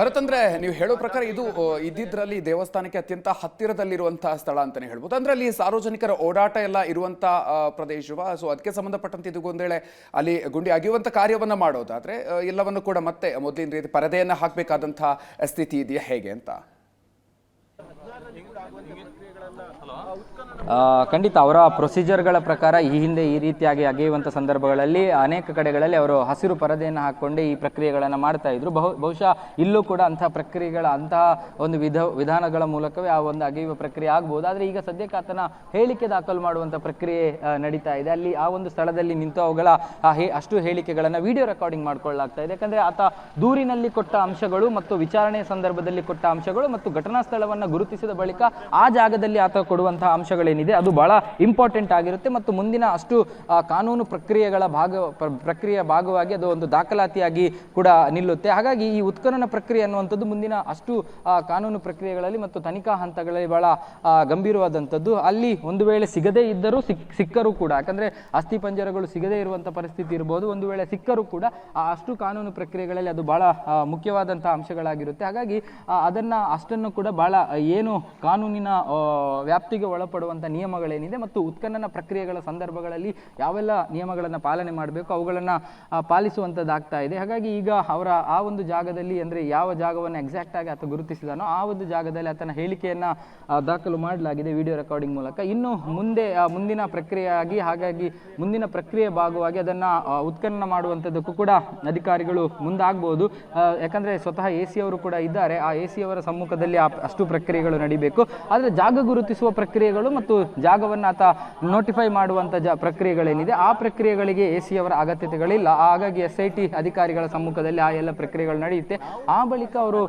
ಭರತ್ ಅಂದ್ರೆ ನೀವು ಹೇಳೋ ಪ್ರಕಾರ ಇದು ಇದ್ದಿದ್ರಲ್ಲಿ ದೇವಸ್ಥಾನಕ್ಕೆ ಅತ್ಯಂತ ಹತ್ತಿರದಲ್ಲಿರುವಂತಹ ಸ್ಥಳ ಅಂತಾನೆ ಹೇಳ್ಬೋದು. ಅಂದ್ರೆ ಅಲ್ಲಿ ಸಾರ್ವಜನಿಕರ ಓಡಾಟ ಎಲ್ಲ ಇರುವಂತ ಪ್ರದೇಶವ? ಸೊ ಅದಕ್ಕೆ ಸಂಬಂಧಪಟ್ಟಂತ ಇದು ಒಂದೇಳೆ ಅಲ್ಲಿ ಗುಂಡಿ ಅಗೆಯುವಂತ ಕಾರ್ಯವನ್ನ ಮಾಡೋದಾದ್ರೆ ಎಲ್ಲವನ್ನು ಕೂಡ ಮತ್ತೆ ಮೊದಲಿನ ರೀತಿ ಪರದೆಯನ್ನ ಹಾಕಬೇಕಾದಂತಹ ಸ್ಥಿತಿ ಇದೆಯಾ ಹೇಗೆ ಅಂತ? ಖಂಡಿತ ಅವರ ಪ್ರೊಸೀಜರ್ಗಳ ಪ್ರಕಾರ ಈ ಹಿಂದೆ ಈ ರೀತಿಯಾಗಿ ಅಗೆಯುವಂಥ ಸಂದರ್ಭಗಳಲ್ಲಿ ಅನೇಕ ಕಡೆಗಳಲ್ಲಿ ಅವರು ಹಸಿರು ಪರದೆಯನ್ನು ಹಾಕ್ಕೊಂಡೇ ಈ ಪ್ರಕ್ರಿಯೆಗಳನ್ನು ಮಾಡ್ತಾ ಇದ್ರು. ಬಹು, ಬಹುಶಃ ಇಲ್ಲೂ ಕೂಡ ಅಂತಹ ಪ್ರಕ್ರಿಯೆಗಳ ಅಂತಹ ಒಂದು ವಿಧ, ವಿಧಾನಗಳ ಮೂಲಕವೇ ಆ ಒಂದು ಅಗೆಯುವ ಪ್ರಕ್ರಿಯೆ ಆಗ್ಬೋದು. ಆದರೆ ಈಗ ಸದ್ಯಕ್ಕೆ ಆತನ ಹೇಳಿಕೆ ದಾಖಲು ಮಾಡುವಂಥ ಪ್ರಕ್ರಿಯೆ ನಡೀತಾ ಇದೆ. ಅಲ್ಲಿ ಆ ಒಂದು ಸ್ಥಳದಲ್ಲಿ ನಿಂತು ಅವುಗಳ ಅಷ್ಟು ಹೇಳಿಕೆಗಳನ್ನು ವಿಡಿಯೋ ರೆಕಾರ್ಡಿಂಗ್ ಮಾಡ್ಕೊಳ್ಳಲಾಗ್ತಾ ಇದೆ. ಯಾಕಂದರೆ ಆತ ದೂರಿನಲ್ಲಿ ಕೊಟ್ಟ ಅಂಶಗಳು ಮತ್ತು ವಿಚಾರಣೆ ಸಂದರ್ಭದಲ್ಲಿ ಕೊಟ್ಟ ಅಂಶಗಳು ಮತ್ತು ಘಟನಾ ಸ್ಥಳವನ್ನು ಗುರುತಿಸಿದ ಬಳಿಕ ಆ ಜಾಗದಲ್ಲಿ ಆತ ಕೊಡುವಂತಹ ಅಂಶಗಳೇನಿದೆ, ಅದು ಬಹಳ ಇಂಪಾರ್ಟೆಂಟ್ ಆಗಿರುತ್ತೆ ಮತ್ತು ಮುಂದಿನ ಅಷ್ಟು ಕಾನೂನು ಪ್ರಕ್ರಿಯೆಗಳ ಭಾಗ, ಪ್ರ- ಪ್ರಕ್ರಿಯೆಯ ಭಾಗವಾಗಿ ಅದು ಒಂದು ದಾಖಲಾತಿಯಾಗಿ ಕೂಡ ನಿಲ್ಲುತ್ತೆ. ಹಾಗಾಗಿ ಈ ಉತ್ಖನನ ಪ್ರಕ್ರಿಯೆ ಅನ್ನುವಂಥದ್ದು ಮುಂದಿನ ಅಷ್ಟು ಕಾನೂನು ಪ್ರಕ್ರಿಯೆಗಳಲ್ಲಿ ಮತ್ತು ತನಿಖಾ ಹಂತಗಳಲ್ಲಿ ಬಹಳ ಗಂಭೀರವಾದಂಥದ್ದು. ಅಲ್ಲಿ ಒಂದು ವೇಳೆ ಸಿಗದೇ ಇದ್ದರೂ ಸಿಕ್, ಸಿಕ್ಕರೂ ಕೂಡ, ಯಾಕಂದರೆ ಅಸ್ಥಿ ಪಂಜರಗಳು ಸಿಗದೇ ಇರುವಂಥ ಪರಿಸ್ಥಿತಿ ಇರ್ಬೋದು, ಒಂದು ವೇಳೆ ಸಿಕ್ಕರೂ ಕೂಡ ಅಷ್ಟು ಕಾನೂನು ಪ್ರಕ್ರಿಯೆಗಳಲ್ಲಿ ಅದು ಬಹಳ ಮುಖ್ಯವಾದಂಥ ಅಂಶಗಳಾಗಿರುತ್ತೆ. ಹಾಗಾಗಿ ಅದನ್ನ ಅಷ್ಟನ್ನು ಕೂಡ ಬಹಳ ಏನು ಕಾನೂನಿನ ವ್ಯಾಪ್ತಿಗೆ ಒಳಪಡುವಂಥ ನಿಯಮಗಳೇನಿದೆ ಮತ್ತು ಉತ್ಖನನ ಪ್ರಕ್ರಿಯೆಗಳ ಸಂದರ್ಭಗಳಲ್ಲಿ ಯಾವೆಲ್ಲ ನಿಯಮಗಳನ್ನು ಪಾಲನೆ ಮಾಡಬೇಕು, ಅವುಗಳನ್ನು ಪಾಲಿಸುವಂಥದ್ದಾಗ್ತಾ ಇದೆ. ಹಾಗಾಗಿ ಈಗ ಅವರ ಆ ಒಂದು ಜಾಗದಲ್ಲಿ ಅಂದರೆ ಯಾವ ಜಾಗವನ್ನು ಎಕ್ಸಾಕ್ಟ್ ಆಗಿ ಆತ ಗುರುತಿಸಿದಾನೋ ಆ ಒಂದು ಜಾಗದಲ್ಲಿ ಆತನ ಹೇಳಿಕೆಯನ್ನು ದಾಖಲು ಮಾಡಲಾಗಿದೆ ವಿಡಿಯೋ ರೆಕಾರ್ಡಿಂಗ್ ಮೂಲಕ. ಇನ್ನು ಮುಂದೆ ಮುಂದಿನ ಪ್ರಕ್ರಿಯೆಯಾಗಿ, ಹಾಗಾಗಿ ಮುಂದಿನ ಪ್ರಕ್ರಿಯೆ ಭಾಗವಾಗಿ ಅದನ್ನು ಉತ್ಖನನ ಮಾಡುವಂಥದ್ದಕ್ಕೂ ಕೂಡ ಅಧಿಕಾರಿಗಳು ಮುಂದಾಗಬಹುದು ಯಾಕಂದರೆ ಸ್ವತಃ ಎ ಅವರು ಕೂಡ ಇದ್ದಾರೆ. ಆ ಎ ಅವರ ಸಮ್ಮುಖದಲ್ಲಿ ಅಷ್ಟು ಪ್ರಕ್ರಿಯೆಗಳು ನಡಿಬೇಕು. ಆದರೆ ಜಾಗ ಗುರುತಿಸುವ ಪ್ರಕ್ರಿಯೆಗಳು ಮತ್ತು ಜಾಗವನ್ನು ಆತ ನೋಟಿಫೈ ಮಾಡುವಂಥ ಜ ಪ್ರಕ್ರಿಯೆಗಳೇನಿದೆ, ಆ ಪ್ರಕ್ರಿಯೆಗಳಿಗೆ ಎ ಸಿ ಅವರ ಅಗತ್ಯತೆಗಳಿಲ್ಲ. ಹಾಗಾಗಿ ಎಸ್ ಐ ಟಿ ಅಧಿಕಾರಿಗಳ ಸಮ್ಮುಖದಲ್ಲಿ ಆ ಎಲ್ಲ ಪ್ರಕ್ರಿಯೆಗಳು ನಡೆಯುತ್ತೆ. ಆ ಬಳಿಕ ಅವರು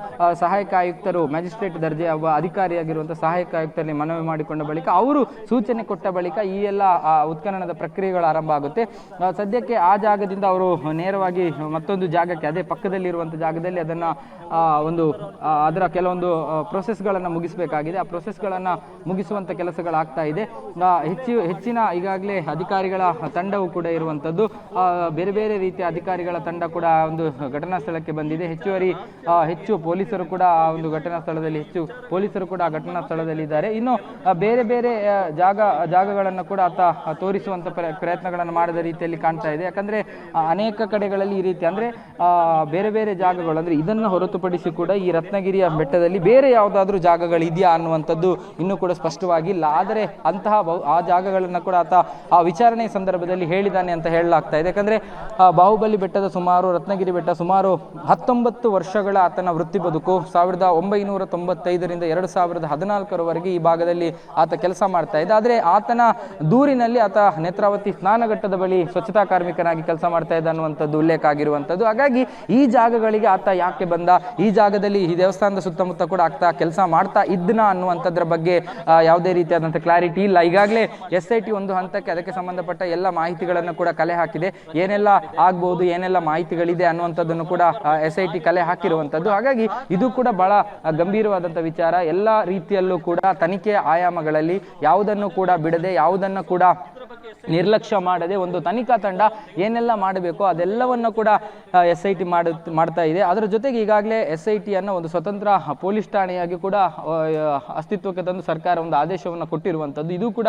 ಸಹಾಯಕ ಆಯುಕ್ತರು ಮ್ಯಾಜಿಸ್ಟ್ರೇಟ್ ದರ್ಜೆ ಅಧಿಕಾರಿಯಾಗಿರುವಂಥ ಸಹಾಯಕ ಆಯುಕ್ತರಲ್ಲಿ ಮನವಿ ಮಾಡಿಕೊಂಡ ಬಳಿಕ ಅವರು ಸೂಚನೆ ಕೊಟ್ಟ ಬಳಿಕ ಈ ಎಲ್ಲ ಉತ್ಖನನದ ಪ್ರಕ್ರಿಯೆಗಳು ಆರಂಭ ಆಗುತ್ತೆ. ಸದ್ಯಕ್ಕೆ ಆ ಜಾಗದಿಂದ ಅವರು ನೇರವಾಗಿ ಮತ್ತೊಂದು ಜಾಗಕ್ಕೆ, ಅದೇ ಪಕ್ಕದಲ್ಲಿರುವಂಥ ಜಾಗದಲ್ಲಿ ಅದನ್ನು ಒಂದು ಅದರ ಕೆಲವೊಂದು ಪ್ರೊಸೆಸ್ಗಳನ್ನು ಮುಗಿಸಬೇಕಾಗಿದೆ ಆ ಪ್ರೊಸೆಸ್ಗಳನ್ನು ಮುಗಿಸುವಂಥ ಕೆಲಸಗಳಾಗ್ತಾ ಇದೆ. ಹೆಚ್ಚು, ಹೆಚ್ಚಿನ ಈಗಾಗಲೇ ಅಧಿಕಾರಿಗಳ ತಂಡವು ಕೂಡ ಇರುವಂಥದ್ದು ಬೇರೆ ಬೇರೆ ರೀತಿಯ ಅಧಿಕಾರಿಗಳ ತಂಡ ಕೂಡ ಒಂದು ಘಟನಾ ಸ್ಥಳಕ್ಕೆ ಬಂದಿದೆ. ಹೆಚ್ಚುವರಿ ಹೆಚ್ಚು ಪೊಲೀಸರು ಕೂಡ ಆ ಒಂದು ಘಟನಾ ಸ್ಥಳದಲ್ಲಿ, ಹೆಚ್ಚು ಪೊಲೀಸರು ಕೂಡ ಆ ಘಟನಾ ಸ್ಥಳದಲ್ಲಿ ಇದ್ದಾರೆ. ಇನ್ನು ಬೇರೆ ಬೇರೆ ಜಾಗ, ಜಾಗಗಳನ್ನು ಕೂಡ ಆತ ತೋರಿಸುವಂಥ ಪ್ರಯತ್ನಗಳನ್ನು ಮಾಡಿದ ರೀತಿಯಲ್ಲಿ ಕಾಣ್ತಾ ಇದೆ. ಯಾಕಂದ್ರೆ ಅನೇಕ ಕಡೆಗಳಲ್ಲಿ ಈ ರೀತಿ ಅಂದ್ರೆ ಬೇರೆ ಬೇರೆ ಜಾಗಗಳು ಅಂದರೆ ಇದನ್ನು ಹೊರತುಪಡಿಸಿ ಕೂಡ ಈ ರತ್ನಗಿರಿಯ ಬೆಟ್ಟದಲ್ಲಿ ಬೇರೆ ಯಾವುದಾದ್ರೂ ಜಾಗಗಳು ಇದೆಯಾ ಅನ್ನುವಂಥದ್ದು ಇನ್ನೂ ಕೂಡ ಸ್ಪಷ್ಟವಾಗಿಲ್ಲ. ಆದರೆ ಅಂತಹ ಆ ಜಾಗಗಳನ್ನು ಕೂಡ ಆತ ಆ ವಿಚಾರಣೆ ಸಂದರ್ಭದಲ್ಲಿ ಹೇಳಿದ್ದಾನೆ ಅಂತ ಹೇಳಲಾಗ್ತಾ ಇದೆ. ಯಾಕಂದರೆ ಬಾಹುಬಲಿ ಬೆಟ್ಟದ ಸುಮಾರು, ರತ್ನಗಿರಿ ಬೆಟ್ಟ ಸುಮಾರು ಹತ್ತೊಂಬತ್ತು ವರ್ಷಗಳ ಆತನ ವೃತ್ತಿ ಬದುಕು, ಸಾವಿರದ ಒಂಬೈನೂರ ತೊಂಬತ್ತೈದರಿಂದ ಎರಡು ಸಾವಿರದ ಹದಿನಾಲ್ಕರವರೆಗೆ ಈ ಭಾಗದಲ್ಲಿ ಆತ ಕೆಲಸ ಮಾಡ್ತಾ ಇದ್ದ. ಆದರೆ ಆತನ ದೂರಿನಲ್ಲಿ ಆತ ನೇತ್ರಾವತಿ ಸ್ನಾನಘಟ್ಟದ ಬಳಿ ಸ್ವಚ್ಛತಾ ಕಾರ್ಮಿಕನಾಗಿ ಕೆಲಸ ಮಾಡ್ತಾ ಇದ್ದ ಅನ್ನುವಂಥದ್ದು ಉಲ್ಲೇಖ ಆಗಿರುವಂಥದ್ದು. ಹಾಗಾಗಿ ಈ ಜಾಗಗಳಿಗೆ ಆತ ಯಾಕೆ ಬಂದ? ಈ ಜಾಗದಲ್ಲಿ ಈ ದೇವಸ್ಥಾನದ ಸುತ್ತಮುತ್ತ ಕೂಡ ಆಗ್ತಾ ಕೆಲಸ ಮಾಡ್ತಾ ಇದ್ನ ಅನ್ನುವಂಥದ್ರ ಬಗ್ಗೆ ಯಾವುದೇ ರೀತಿಯಾದಂಥ ಕ್ಲಾರಿಟಿ ಇಲ್ಲ. ಈಗಾಗಲೇ ಎಸ್ ಐ ಟಿ ಒಂದು ಹಂತಕ್ಕೆ ಅದಕ್ಕೆ ಸಂಬಂಧಪಟ್ಟ ಎಲ್ಲ ಮಾಹಿತಿಗಳನ್ನು ಕೂಡ ಕಲೆ ಹಾಕಿದೆ. ಏನೆಲ್ಲ ಆಗ್ಬೋದು, ಏನೆಲ್ಲ ಮಾಹಿತಿಗಳಿದೆ ಅನ್ನುವಂಥದ್ದನ್ನು ಕೂಡ ಎಸ್ ಐ ಟಿ ಕಲೆ ಹಾಕಿರುವಂಥದ್ದು. ಹಾಗಾಗಿ ಇದು ಕೂಡ ಬಹಳ ಗಂಭೀರವಾದಂಥ ವಿಚಾರ. ಎಲ್ಲ ರೀತಿಯಲ್ಲೂ ಕೂಡ ತನಿಖೆ ಆಯಾಮಗಳಲ್ಲಿ ಯಾವುದನ್ನು ಕೂಡ ಬಿಡದೆ, ಯಾವುದನ್ನು ಕೂಡ ನಿರ್ಲಕ್ಷ್ಯ ಮಾಡದೆ ಒಂದು ತನಿಖಾ ತಂಡ ಏನೆಲ್ಲ ಮಾಡಬೇಕು ಅದೆಲ್ಲವನ್ನು ಕೂಡ ಎಸ್ ಐ ಟಿ ಮಾಡ್ತಾ ಇದೆ. ಅದರ ಜೊತೆಗೆ ಈಗಾಗಲೇ ಎಸ್ ಐ ಟಿಯನ್ನು ಒಂದು ಸ್ವತಂತ್ರ ಪೊಲೀಸ್ ಠಾಣೆಯಾಗಿ ಕೂಡ ಅಸ್ತಿತ್ವಕ್ಕೆ ತಂದು ಸರ್ಕಾರ ಒಂದು ಆದೇಶವನ್ನು ಕೊಟ್ಟಿರುವಂಥದ್ದು. ಇದು ಕೂಡ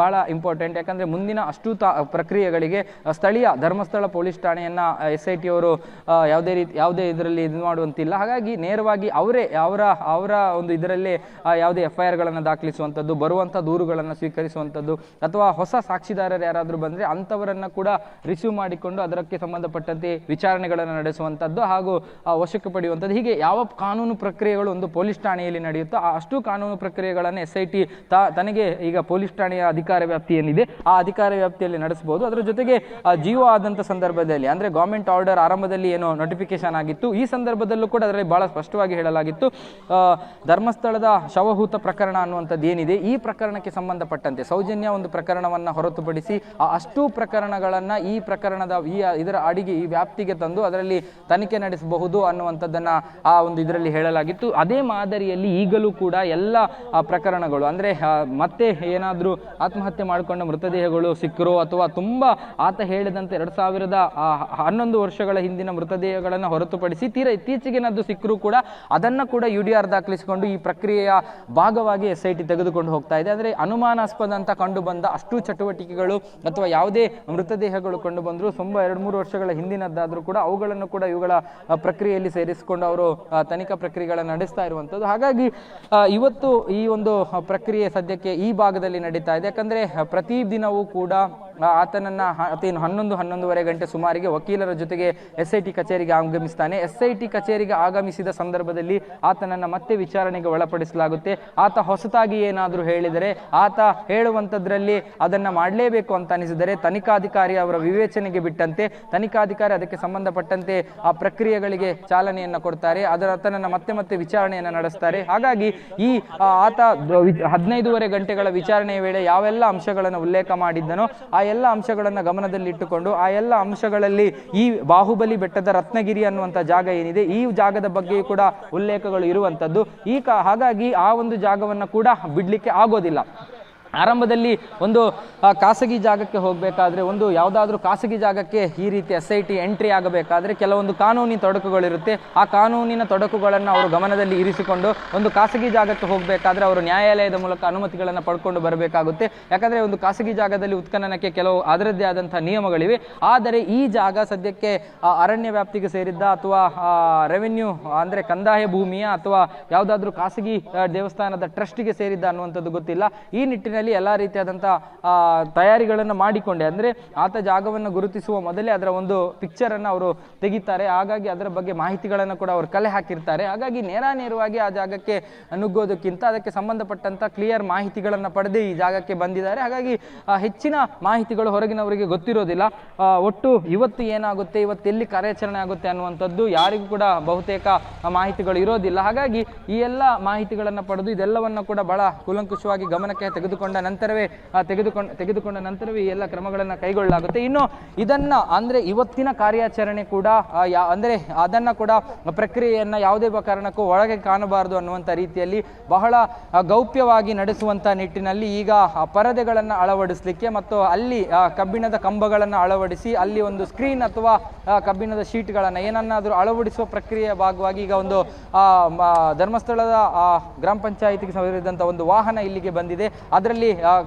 ಬಹಳ ಇಂಪಾರ್ಟೆಂಟ್ ಯಾಕಂದರೆ ಮುಂದಿನ ಅಷ್ಟು ಪ್ರಕ್ರಿಯೆಗಳಿಗೆ ಸ್ಥಳೀಯ ಧರ್ಮಸ್ಥಳ ಪೊಲೀಸ್ ಠಾಣೆಯನ್ನ ಎಸ್ ಐ ಟಿ ಅವರು ಯಾವುದೇ ರೀತಿ, ಯಾವುದೇ ಇದರಲ್ಲಿ ಇದು ಮಾಡುವಂತಿಲ್ಲ. ಹಾಗಾಗಿ ನೇರವಾಗಿ ಅವರೇ, ಅವರ ಅವರ ಒಂದು ಇದರಲ್ಲಿ ಯಾವುದೇ ಎಫ್ ಐ ಆರ್ಗಳನ್ನು ದಾಖಲಿಸುವಂಥದ್ದು, ಬರುವಂಥ ದೂರುಗಳನ್ನು ಸ್ವೀಕರಿಸುವಂಥದ್ದು, ಅಥವಾ ಹೊಸ ಸಾಕ್ಷಿದಾರರು ಯಾರಾದರೂ ಬಂದರೆ ಅಂಥವರನ್ನ ಕೂಡ ರಿಸೀವ್ ಮಾಡಿಕೊಂಡು ಅದಕ್ಕೆ ಸಂಬಂಧಪಟ್ಟಂತೆ ವಿಚಾರಣೆಗಳನ್ನು ನಡೆಸುವಂಥದ್ದು ಹಾಗೂ ವಶಕ್ಕೆ ಪಡೆಯುವಂಥದ್ದು. ಹೀಗೆ ಯಾವ ಕಾನೂನು ಪ್ರಕ್ರಿಯೆಗಳು ಒಂದು ಪೊಲೀಸ್ ಠಾಣೆಯಲ್ಲಿ ನಡೆಯುತ್ತೋ, ಆ, ಅಷ್ಟು ಕಾನೂನು ಪ್ರಕ್ರಿಯೆಗಳನ್ನು ಎಸ್ ಐ ಟಿ ತನಗೆ ಈಗ ಪೊಲೀಸ್ ಠಾಣೆಯ ಅಧಿಕಾರ ವ್ಯಾಪ್ತಿ ಏನಿದೆ ಆ ಅಧಿಕಾರ ವ್ಯಾಪ್ತಿಯಲ್ಲಿ ನಡೆಸಬಹುದು. ಅದರ ಜೊತೆಗೆ ಜೀವ ಆದಂಥ ಸಂದರ್ಭದಲ್ಲಿ, ಅಂದರೆ ಗೌರ್ಮೆಂಟ್ ಆರ್ಡರ್ ಆರಂಭದಲ್ಲಿ ಏನೋ ನೋಟಿಫಿಕೇಶನ್ ಆಗಿತ್ತು. ಈ ಸಂದರ್ಭದಲ್ಲೂ ಕೂಡ ಅದರಲ್ಲಿ ಬಹಳ ಸ್ಪಷ್ಟವಾಗಿ ಹೇಳಲಾಗಿತ್ತು. ಧರ್ಮಸ್ಥಳದ ಶವಹೂತ ಪ್ರಕರಣ ಅನ್ನುವಂಥದ್ದು ಏನಿದೆ? ಈ ಪ್ರಕರಣಕ್ಕೆ ಸಂಬಂಧಪಟ್ಟಂತೆ, ಸೌಜನ್ಯ ಒಂದು ಪ್ರಕರಣವನ್ನು ಹೊರತುಪಡಿಸಿ ಹೊರತುಪಡಿಸಿ ಅಷ್ಟೂ ಪ್ರಕರಣಗಳನ್ನು ಈ ಪ್ರಕರಣದ ಈ ಇದರ ಅಡಿಗೆ ಈ ವ್ಯಾಪ್ತಿಗೆ ತಂದು ಅದರಲ್ಲಿ ತನಿಖೆ ನಡೆಸಬಹುದು ಅನ್ನುವಂಥದ್ದನ್ನು ಆ ಒಂದು ಇದರಲ್ಲಿ ಹೇಳಲಾಗಿತ್ತು. ಅದೇ ಮಾದರಿಯಲ್ಲಿ ಈಗಲೂ ಕೂಡ ಎಲ್ಲ ಪ್ರಕರಣಗಳು ಅಂದರೆ ಮತ್ತೆ ಏನಾದರೂ ಆತ್ಮಹತ್ಯೆ ಮಾಡಿಕೊಂಡ ಮೃತದೇಹಗಳು ಸಿಕ್ಕರು ಅಥವಾ ತುಂಬ ಆತ ಹೇಳಿದಂತೆ ಎರಡು ಸಾವಿರದ ಹನ್ನೊಂದು ವರ್ಷಗಳ ಹಿಂದಿನ ಮೃತದೇಹಗಳನ್ನು ಹೊರತುಪಡಿಸಿ ತೀರಾ ಇತ್ತೀಚೆಗಿನದ್ದು ಸಿಕ್ಕರೂ ಕೂಡ ಅದನ್ನು ಕೂಡ ಯು ಡಿ ಆರ್ ದಾಖಲಿಸಿಕೊಂಡು ಈ ಪ್ರಕ್ರಿಯೆಯ ಭಾಗವಾಗಿ ಎಸ್ ಐ ತೆಗೆದುಕೊಂಡು ಹೋಗ್ತಾ ಇದೆ. ಅಂದರೆ ಅನುಮಾನಾಸ್ಪದ ಅಂತ ಕಂಡು ಬಂದ ಅಷ್ಟು ಚಟುವಟಿಕೆಗಳು ಅಥವಾ ಯಾವುದೇ ಮೃತದೇಹಗಳು ಕಂಡು ಬಂದರೂ ತುಂಬ ಎರಡು ಮೂರು ವರ್ಷಗಳ ಹಿಂದಿನದ್ದಾದರೂ ಕೂಡ ಅವುಗಳನ್ನು ಕೂಡ ಇವುಗಳ ಪ್ರಕ್ರಿಯೆಯಲ್ಲಿ ಸೇರಿಸಿಕೊಂಡು ಅವರು ತನಿಖಾ ಪ್ರಕ್ರಿಯೆಗಳನ್ನು ನಡೆಸ್ತಾ ಇರುವಂಥದ್ದು. ಹಾಗಾಗಿ ಇವತ್ತು ಈ ಒಂದು ಪ್ರಕ್ರಿಯೆ ಸದ್ಯಕ್ಕೆ ಈ ಭಾಗದಲ್ಲಿ ನಡೀತಾ ಇದೆ. ಯಾಕಂದರೆ ಪ್ರತಿ ದಿನವೂ ಕೂಡ ಆತನನ್ನ ಆತೇನು ಹನ್ನೊಂದು, ಹನ್ನೊಂದುವರೆ ಗಂಟೆ ಸುಮಾರಿಗೆ ವಕೀಲರ ಜೊತೆಗೆ ಎಸ್ ಐ ಟಿ ಕಚೇರಿಗೆ ಆಗಮಿಸ್ತಾನೆ. ಎಸ್ ಐ ಟಿ ಕಚೇರಿಗೆ ಆಗಮಿಸಿದ ಸಂದರ್ಭದಲ್ಲಿ ಆತನನ್ನ ಮತ್ತೆ ವಿಚಾರಣೆಗೆ ಒಳಪಡಿಸಲಾಗುತ್ತೆ. ಆತ ಹೊಸತಾಗಿ ಏನಾದರೂ ಹೇಳಿದರೆ, ಆತ ಹೇಳುವಂಥದ್ರಲ್ಲಿ ಅದನ್ನ ಮಾಡಲೇಬೇಕು ಅಂತ ಅನಿಸಿದರೆ ತನಿಖಾಧಿಕಾರಿ ಅವರ ವಿವೇಚನೆಗೆ ಬಿಟ್ಟಂತೆ, ತನಿಖಾಧಿಕಾರಿ ಅದಕ್ಕೆ ಸಂಬಂಧಪಟ್ಟಂತೆ ಆ ಪ್ರಕ್ರಿಯೆಗಳಿಗೆ ಚಾಲನೆಯನ್ನ ಕೊಡ್ತಾರೆ, ಅದರ ಆತನನ್ನು ಮತ್ತೆ ಮತ್ತೆ ವಿಚಾರಣೆಯನ್ನು ನಡೆಸ್ತಾರೆ. ಹಾಗಾಗಿ ಈ ಆತ ಹದಿನೈದೂವರೆ ಗಂಟೆಗಳ ವಿಚಾರಣೆಯ ವೇಳೆ ಯಾವೆಲ್ಲ ಅಂಶಗಳನ್ನು ಉಲ್ಲೇಖ ಮಾಡಿದ್ದನೋ, ಆ ಎಲ್ಲ ಅಂಶಗಳನ್ನು ಗಮನದಲ್ಲಿಟ್ಟುಕೊಂಡು ಆ ಎಲ್ಲ ಅಂಶಗಳಲ್ಲಿ ಈ ಬಾಹುಬಲಿ ಬೆಟ್ಟದ ರತ್ನಗಿರಿ ಅನ್ನುವಂಥ ಜಾಗ ಏನಿದೆ, ಈ ಜಾಗದ ಬಗ್ಗೆಯೂ ಕೂಡ ಉಲ್ಲೇಖಗಳು ಇರುವಂಥದ್ದು ಈ ಹಾಗಾಗಿ ಆ ಒಂದು ಜಾಗವನ್ನು ಕೂಡ ಬಿಡಲಿಕ್ಕೆ ಆಗೋದಿಲ್ಲ. ಆರಂಭದಲ್ಲಿ ಒಂದು ಖಾಸಗಿ ಜಾಗಕ್ಕೆ ಹೋಗಬೇಕಾದ್ರೆ ಒಂದು ಯಾವುದಾದ್ರೂ ಖಾಸಗಿ ಜಾಗಕ್ಕೆ ಈ ರೀತಿ ಎಸ್ ಐ ಟಿ ಎಂಟ್ರಿ ಆಗಬೇಕಾದ್ರೆ ಕೆಲವೊಂದು ಕಾನೂನಿನ ತೊಡಕುಗಳಿರುತ್ತೆ. ಆ ಕಾನೂನಿನ ತೊಡಕುಗಳನ್ನು ಅವರು ಗಮನದಲ್ಲಿ ಇರಿಸಿಕೊಂಡು ಒಂದು ಖಾಸಗಿ ಜಾಗಕ್ಕೆ ಹೋಗಬೇಕಾದ್ರೆ ಅವರು ನ್ಯಾಯಾಲಯದ ಮೂಲಕ ಅನುಮತಿಗಳನ್ನು ಪಡ್ಕೊಂಡು ಬರಬೇಕಾಗುತ್ತೆ. ಯಾಕಂದರೆ ಒಂದು ಖಾಸಗಿ ಜಾಗದಲ್ಲಿ ಉತ್ಖನನಕ್ಕೆ ಕೆಲವು ಅದರದ್ದೇ ಆದಂಥ ನಿಯಮಗಳಿವೆ. ಆದರೆ ಈ ಜಾಗ ಸದ್ಯಕ್ಕೆ ಅರಣ್ಯ ವ್ಯಾಪ್ತಿಗೆ ಸೇರಿದ್ದ ಅಥವಾ ರೆವೆನ್ಯೂ ಅಂದರೆ ಕಂದಾಯ ಭೂಮಿಯ ಅಥವಾ ಯಾವುದಾದ್ರೂ ಖಾಸಗಿ ದೇವಸ್ಥಾನದ ಟ್ರಸ್ಟಿಗೆ ಸೇರಿದ್ದ ಅನ್ನುವಂಥದ್ದು ಗೊತ್ತಿಲ್ಲ. ಈ ನಿಟ್ಟಿನಲ್ಲಿ ಎಲ್ಲ ರೀತಿಯಾದಂಥ ತಯಾರಿಗಳನ್ನು ಮಾಡಿಕೊಂಡೆ. ಅಂದರೆ ಆತ ಜಾಗವನ್ನು ಗುರುತಿಸುವ ಮೊದಲೇ ಅದರ ಒಂದು ಪಿಕ್ಚರನ್ನು ಅವರು ತೆಗಿತಾರೆ. ಹಾಗಾಗಿ ಅದರ ಬಗ್ಗೆ ಮಾಹಿತಿಗಳನ್ನು ಕೂಡ ಅವರು ಕಲೆ ಹಾಕಿರ್ತಾರೆ. ಹಾಗಾಗಿ ನೇರ ನೇರವಾಗಿ ಆ ಜಾಗಕ್ಕೆ ನುಗ್ಗೋದಕ್ಕಿಂತ ಅದಕ್ಕೆ ಸಂಬಂಧಪಟ್ಟಂಥ ಕ್ಲಿಯರ್ ಮಾಹಿತಿಗಳನ್ನು ಪಡೆದೇ ಈ ಜಾಗಕ್ಕೆ ಬಂದಿದ್ದಾರೆ. ಹಾಗಾಗಿ ಹೆಚ್ಚಿನ ಮಾಹಿತಿಗಳು ಹೊರಗಿನವರಿಗೆ ಗೊತ್ತಿರೋದಿಲ್ಲ. ಒಟ್ಟು ಇವತ್ತು ಏನಾಗುತ್ತೆ, ಇವತ್ತು ಎಲ್ಲಿ ಕಾರ್ಯಾಚರಣೆ ಆಗುತ್ತೆ ಅನ್ನುವಂಥದ್ದು ಯಾರಿಗೂ ಕೂಡ ಬಹುತೇಕ ಮಾಹಿತಿಗಳು ಇರೋದಿಲ್ಲ. ಹಾಗಾಗಿ ಈ ಎಲ್ಲ ಮಾಹಿತಿಗಳನ್ನು ಪಡೆದು ಇದೆಲ್ಲವನ್ನು ಕೂಡ ಬಹಳ ಕೂಲಂಕುಷವಾಗಿ ಗಮನಕ್ಕೆ ತೆಗೆದುಕೊಂಡ ನಂತರವೇ ತೆಗೆದುಕೊಂಡು ತೆಗೆದುಕೊಂಡ ತೆಗೆದುಕೊಂಡ ನಂತರವೇ ಈ ಎಲ್ಲ ಕ್ರಮಗಳನ್ನು ಕೈಗೊಳ್ಳಲಾಗುತ್ತೆ. ಇನ್ನು ಇದನ್ನು ಅಂದರೆ ಇವತ್ತಿನ ಕಾರ್ಯಾಚರಣೆ ಕೂಡ ಯಾ, ಅಂದರೆ ಅದನ್ನು ಕೂಡ ಪ್ರಕ್ರಿಯೆಯನ್ನು ಯಾವುದೇ ಕಾರಣಕ್ಕೂ ಒಳಗೆ ಕಾಣಬಾರದು ಅನ್ನುವಂಥ ರೀತಿಯಲ್ಲಿ ಬಹಳ ಗೌಪ್ಯವಾಗಿ ನಡೆಸುವಂಥ ನಿಟ್ಟಿನಲ್ಲಿ ಈಗ ಪರದೆಗಳನ್ನು ಅಳವಡಿಸಲಿಕ್ಕೆ ಮತ್ತು ಅಲ್ಲಿ ಕಬ್ಬಿಣದ ಕಂಬಗಳನ್ನು ಅಳವಡಿಸಿ ಅಲ್ಲಿ ಒಂದು ಸ್ಕ್ರೀನ್ ಅಥವಾ ಕಬ್ಬಿಣದ ಶೀಟ್ಗಳನ್ನು ಏನನ್ನಾದರೂ ಅಳವಡಿಸುವ ಪ್ರಕ್ರಿಯೆಯ ಭಾಗವಾಗಿ ಈಗ ಒಂದು ಧರ್ಮಸ್ಥಳದ ಗ್ರಾಮ ಪಂಚಾಯಿತಿಗೆ ಸೇರಿದಂಥ ಒಂದು ವಾಹನ ಇಲ್ಲಿಗೆ ಬಂದಿದೆ. ಅದರಲ್ಲಿ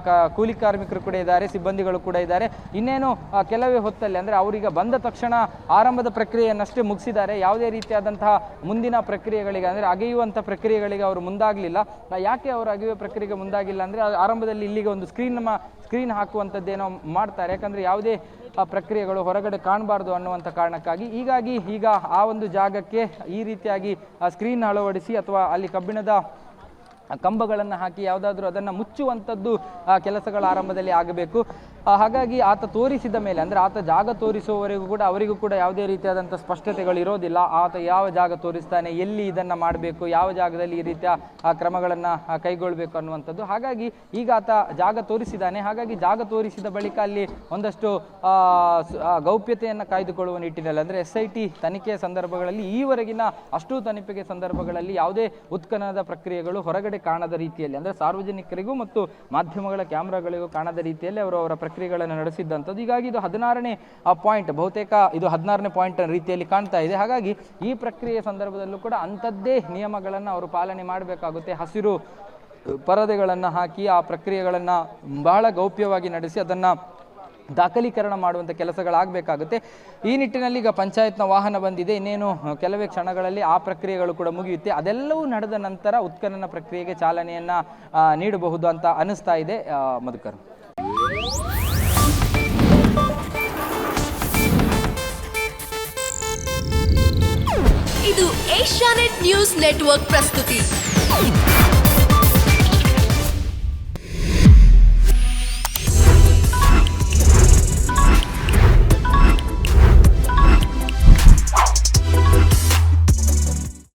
ಕ- ಕೂಲಿ ಕಾರ್ಮಿಕರು ಕೂಡ ಇದ್ದಾರೆ, ಸಿಬ್ಬಂದಿಗಳು ಕೂಡ ಇದ್ದಾರೆ. ಇನ್ನೇನು ಕೆಲವೇ ಹೊತ್ತಲ್ಲಿ ಅಂದರೆ ಅವರೀಗ ಬಂದ ತಕ್ಷಣ ಆರಂಭದ ಪ್ರಕ್ರಿಯೆಯನ್ನಷ್ಟೇ ಮುಗಿಸಿದ್ದಾರೆ. ಯಾವುದೇ ರೀತಿಯಾದಂತಹ ಮುಂದಿನ ಪ್ರಕ್ರಿಯೆಗಳಿಗೆ ಅಂದರೆ ಅಗೆಯುವಂಥ ಪ್ರಕ್ರಿಯೆಗಳಿಗೆ ಅವರು ಮುಂದಾಗಲಿಲ್ಲ. ಯಾಕೆ ಅವರು ಅಗೆಯುವ ಪ್ರಕ್ರಿಯೆಗೆ ಮುಂದಾಗಿಲ್ಲ ಅಂದರೆ ಆರಂಭದಲ್ಲಿ ಇಲ್ಲಿಗೆ ಒಂದು ಸ್ಕ್ರೀನ್ ಸ್ಕ್ರೀನ್ ಹಾಕುವಂಥದ್ದೇನೋ ಮಾಡ್ತಾರೆ. ಯಾಕಂದರೆ ಯಾವುದೇ ಪ್ರಕ್ರಿಯೆಗಳು ಹೊರಗಡೆ ಕಾಣಬಾರ್ದು ಅನ್ನುವಂಥ ಕಾರಣಕ್ಕಾಗಿ. ಹೀಗಾಗಿ ಈಗ ಆ ಒಂದು ಜಾಗಕ್ಕೆ ಈ ರೀತಿಯಾಗಿ ಸ್ಕ್ರೀನ್ ಅಳವಡಿಸಿ ಅಥವಾ ಅಲ್ಲಿ ಕಬ್ಬಿಣದ ಕಂಬಗಳನ್ನು ಹಾಕಿ ಯಾವುದಾದ್ರೂ ಅದನ್ನು ಮುಚ್ಚುವಂಥದ್ದು ಕೆಲಸಗಳ ಆರಂಭದಲ್ಲಿ ಆಗಬೇಕು. ಹಾಗಾಗಿ ಆತ ತೋರಿಸಿದ ಮೇಲೆ, ಅಂದರೆ ಆತ ಜಾಗ ತೋರಿಸುವವರೆಗೂ ಕೂಡ ಅವರಿಗೂ ಕೂಡ ಯಾವುದೇ ರೀತಿಯಾದಂಥ ಸ್ಪಷ್ಟತೆಗಳು ಇರೋದಿಲ್ಲ. ಆತ ಯಾವ ಜಾಗ ತೋರಿಸ್ತಾನೆ, ಎಲ್ಲಿ ಇದನ್ನು ಮಾಡಬೇಕು, ಯಾವ ಜಾಗದಲ್ಲಿ ಈ ರೀತಿಯ ಕ್ರಮಗಳನ್ನು ಕೈಗೊಳ್ಳಬೇಕು ಅನ್ನುವಂಥದ್ದು. ಹಾಗಾಗಿ ಈಗ ಆತ ಜಾಗ ತೋರಿಸಿದ್ದಾನೆ. ಹಾಗಾಗಿ ಜಾಗ ತೋರಿಸಿದ ಬಳಿಕ ಅಲ್ಲಿ ಒಂದಷ್ಟು ಗೌಪ್ಯತೆಯನ್ನು ಕಾಯ್ದುಕೊಳ್ಳುವ ನಿಟ್ಟಿನಲ್ಲಿ, ಅಂದರೆ ಎಸ್ ಐ ಟಿ ತನಿಖೆಯ ಸಂದರ್ಭಗಳಲ್ಲಿ ಈವರೆಗಿನ ಅಷ್ಟು ತನಿಖೆಗೆ ಸಂದರ್ಭಗಳಲ್ಲಿ ಯಾವುದೇ ಉತ್ಖನನದ ಪ್ರಕ್ರಿಯೆಗಳು ಹೊರಗಡೆ ಕಾಣದ ರೀತಿಯಲ್ಲಿ, ಅಂದರೆ ಸಾರ್ವಜನಿಕರಿಗೂ ಮತ್ತು ಮಾಧ್ಯಮಗಳ ಕ್ಯಾಮ್ರಾಗಳಿಗೂ ಕಾಣದ ರೀತಿಯಲ್ಲಿ ಅವರು ಅವರ ಪ್ರಕ್ರಿಯೆಗಳನ್ನು ನಡೆಸಿದ್ದಂಥದ್ದು ಹೀಗಾಗಿ ಇದು ಹದಿನಾರನೇ ಪಾಯಿಂಟ್ ಬಹುತೇಕ ಇದು ಹದಿನಾರನೇ ಪಾಯಿಂಟ್ ರೀತಿಯಲ್ಲಿ ಕಾಣ್ತಾ ಇದೆ. ಹಾಗಾಗಿ ಈ ಪ್ರಕ್ರಿಯೆ ಸಂದರ್ಭದಲ್ಲೂ ಕೂಡ ಅಂಥದ್ದೇ ನಿಯಮಗಳನ್ನು ಅವರು ಪಾಲನೆ ಮಾಡಬೇಕಾಗುತ್ತೆ. ಹಸಿರು ಪರದೆಗಳನ್ನು ಹಾಕಿ ಆ ಪ್ರಕ್ರಿಯೆಗಳನ್ನು ಬಹಳ ಗೌಪ್ಯವಾಗಿ ನಡೆಸಿ ಅದನ್ನು ದಾಖಲೀಕರಣ ಮಾಡುವಂಥ ಕೆಲಸಗಳಾಗಬೇಕಾಗುತ್ತೆ. ಈ ನಿಟ್ಟಿನಲ್ಲಿ ಈಗ ಪಂಚಾಯತ್ನ ವಾಹನ ಬಂದಿದೆ. ಇನ್ನೇನು ಕೆಲವೇ ಕ್ಷಣಗಳಲ್ಲಿ ಆ ಪ್ರಕ್ರಿಯೆಗಳು ಕೂಡ ಮುಗಿಯುತ್ತೆ. ಅದೆಲ್ಲವೂ ನಡೆದ ನಂತರ ಉತ್ಖನನ ಪ್ರಕ್ರಿಯೆಗೆ ಚಾಲನೆಯನ್ನು ನೀಡಬಹುದು ಅಂತ ಅನ್ನಿಸ್ತಾ ಇದೆ ಮಧುಕರ್. ಇದು ಏಷ್ಯಾನೆಟ್ ನ್ಯೂಸ್ ನೆಟ್ವರ್ಕ್ ಪ್ರಸ್ತುತಿ.